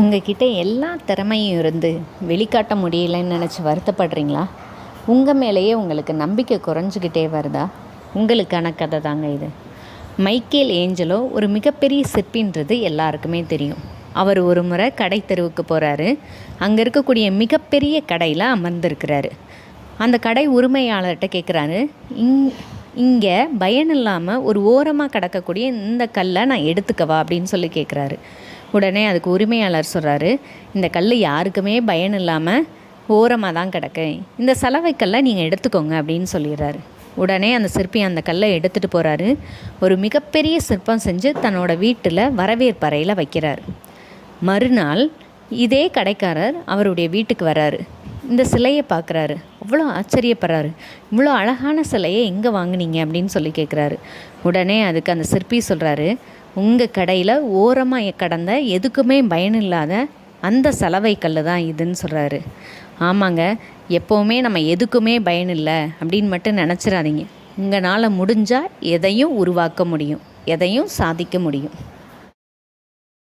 உங்ககிட்ட எல்லா திறமையும் இருந்து வெளிக்காட்ட முடியலைன்னு நினச்சி வருத்தப்படுறீங்களா? உங்கள் மேலேயே உங்களுக்கு நம்பிக்கை குறைஞ்சிக்கிட்டே வருதா? உங்களுக்கான கதை தாங்க இது. மைக்கேல் ஏஞ்சலோ ஒரு மிகப்பெரிய சிற்பின்றது எல்லாருக்குமே தெரியும். அவர் ஒரு முறை கடை தெருவுக்கு போகிறாரு அங்கே இருக்கக்கூடிய மிகப்பெரிய கடையில் அமர்ந்திருக்கிறாரு. அந்த கடை உரிமையாளர்கிட்ட கேட்குறாரு இங் இங்கே பயன் இல்லாமல் ஒரு ஓரமாக கிடக்கக்கூடிய இந்த கல்லை நான் எடுத்துக்கவா? அப்படின்னு சொல்லி கேட்குறாரு உடனே அதுக்கு உரிமையாளர் சொல்கிறாரு இந்த கல் யாருக்குமே பயன் இல்லாமல் ஓரமாக தான் கிடக்கு. இந்த சலவை நீங்கள் எடுத்துக்கோங்க அப்படின்னு சொல்லிடுறாரு. உடனே அந்த சிற்பி அந்த கல்லை எடுத்துகிட்டு போகிறாரு ஒரு மிகப்பெரிய சிற்பம் செஞ்சு தன்னோட வீட்டில் வரவேற்பறையில் வைக்கிறார். மறுநாள் இதே கடைக்காரர் அவருடைய வீட்டுக்கு வராரு. இந்த சிலையை பார்க்குறாரு அவ்வளோ ஆச்சரியப்படுறாரு. இவ்வளோ அழகான சிலையை எங்கே வாங்குனீங்க அப்படின்னு சொல்லி கேட்குறாரு. உடனே அதுக்கு அந்த சிற்பி சொல்கிறாரு உங்கள் கடையில் ஓரமாக கடந்த எதுக்குமே பயனில்லாத அந்த சலவை கல் தான் இதுன்னு சொல்கிறாரு ஆமாங்க எப்போவுமே நம்ம எதுக்குமே பயனில்லை அப்படின்னு மட்டும் நினச்சிடாதீங்க. உங்களால் முடிஞ்சால் எதையும் உருவாக்க முடியும் எதையும் சாதிக்க முடியும்.